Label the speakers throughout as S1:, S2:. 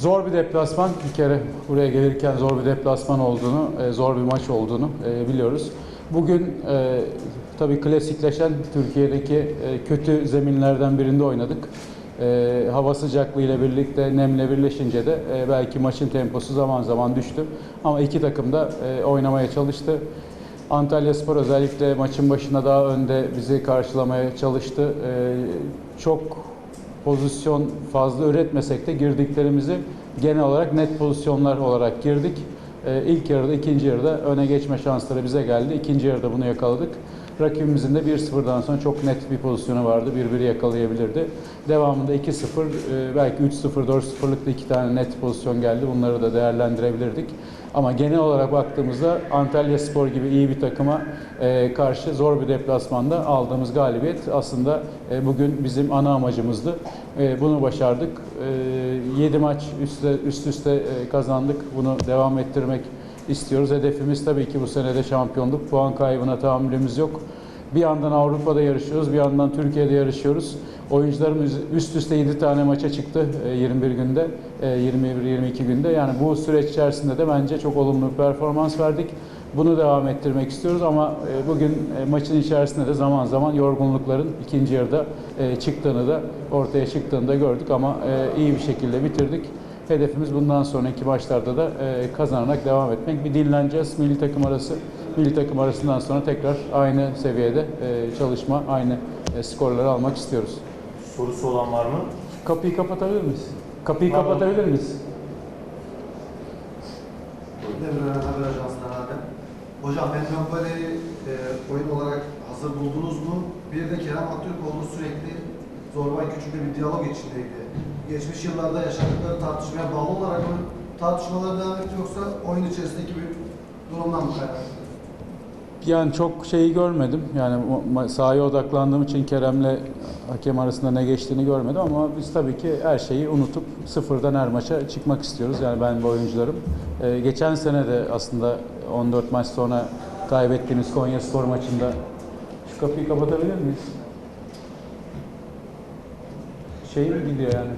S1: Zor bir deplasman. Bir kere buraya gelirken zor bir deplasman olduğunu, e, zor bir maç olduğunu e, biliyoruz. Bugün e, tabii klasikleşen Türkiye'deki kötü zeminlerden birinde oynadık. Hava sıcaklığı ile birlikte nemle birleşince de belki maçın temposu zaman zaman düştü. Ama iki takım da oynamaya çalıştı. Antalya Spor özellikle maçın başında daha önde bizi karşılamaya çalıştı. Çok pozisyon fazla üretmesek de girdiklerimizi genel olarak net pozisyonlar olarak girdik. Ee, ilk yarıda, ikinci yarıda öne geçme şansları bize geldi. İkinci yarıda bunu yakaladık. Rakibimizin de 1-0'dan sonra çok net bir pozisyonu vardı. Birbiri yakalayabilirdi. Devamında 2-0, e, belki 3-0, 4-0'lık da iki tane net pozisyon geldi. Bunları da değerlendirebilirdik. Ama genel olarak baktığımızda Antalya Spor gibi iyi bir takıma e, karşı zor bir deplasmanda aldığımız galibiyet aslında e, bugün bizim ana amacımızdı. E, bunu başardık. 7 maç üst üste e, kazandık. Bunu devam ettirmek istiyoruz. Hedefimiz tabii ki bu senede şampiyonluk. Puan kaybına tahammülümüz yok. Bir yandan Avrupa'da yarışıyoruz, bir yandan Türkiye'de yarışıyoruz. Oyuncularımız üst üste 7 tane maça çıktı e, 21 günde, 21-22 günde. Yani bu süreç içerisinde de bence çok olumlu bir performans verdik. Bunu devam ettirmek istiyoruz ama e, bugün e, maçın içerisinde de zaman zaman yorgunlukların ikinci yarıda e, çıktığını da ortaya çıktığını da gördük ama e, iyi bir şekilde bitirdik. Hedefimiz bundan sonraki maçlarda da e, kazanarak devam etmek. Bir dinleneceğiz milli takım arası. Milli takım arasından sonra tekrar aynı seviyede e, çalışma, aynı e, skorları almak istiyoruz.
S2: Sorusu olan var mı?
S1: Kapıyı kapatabilir miyiz? Kapıyı
S2: Pardon.
S1: kapatabilir miyiz?
S3: Demirören Haber Ajansı'ndan Adem. Hocam Endombele'yi e, oyun olarak hazır buldunuz mu? Bir de Kerem Aktürkoğlu sürekli Zorbay Küçük'le bir diyalog içindeydi. Geçmiş yıllarda yaşadıkları tartışmaya bağlı olarak mı tartışmalar devam etti yoksa oyun içerisindeki bir durumdan mı kaynaklı?
S1: Yani çok şeyi görmedim. Yani sahaya odaklandığım için Kerem'le hakem arasında ne geçtiğini görmedim ama biz tabii ki her şeyi unutup sıfırdan her maça çıkmak istiyoruz. Yani ben ve oyuncularım. Ee, geçen sene de aslında 14 maç sonra kaybettiğimiz Konya Spor maçında şu kapıyı kapatabilir miyiz? Şey mi gidiyor yani?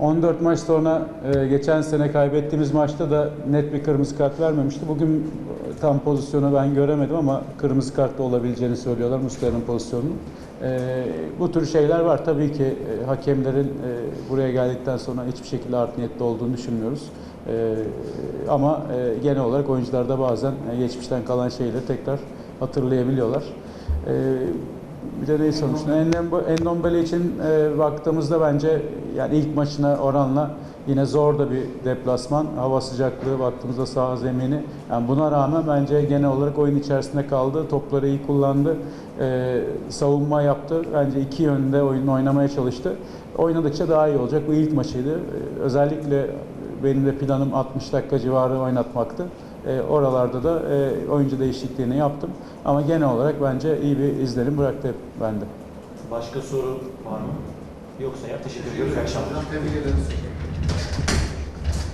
S1: 14 maç sonra e, geçen sene kaybettiğimiz maçta da net bir kırmızı kart vermemişti. Bugün e, tam pozisyonu ben göremedim ama kırmızı kart da olabileceğini söylüyorlar Muslera'nın pozisyonunun. E, bu tür şeyler var. Tabii ki e, hakemlerin e, buraya geldikten sonra hiçbir şekilde art niyetli olduğunu düşünmüyoruz. E, ama e, genel olarak oyuncular da bazen e, geçmişten kalan şeyleri tekrar hatırlayabiliyorlar. E, bir de sormuştun? Endom- Endombele için e, baktığımızda bence yani ilk maçına oranla yine zor da bir deplasman. Hava sıcaklığı baktığımızda saha zemini. Yani buna rağmen bence genel olarak oyun içerisinde kaldı. Topları iyi kullandı. E, savunma yaptı. Bence iki yönde oyun oynamaya çalıştı. Oynadıkça daha iyi olacak. Bu ilk maçıydı. E, özellikle benim de planım 60 dakika civarı oynatmaktı. E, oralarda da e, oyuncu değişikliğini yaptım. Ama genel olarak bence iyi bir izlenim bıraktı hep bende.
S2: Başka soru var mı? Yoksa ya teşekkür ediyoruz. İyi akşamlar.
S3: Hocam tebrik ederiz.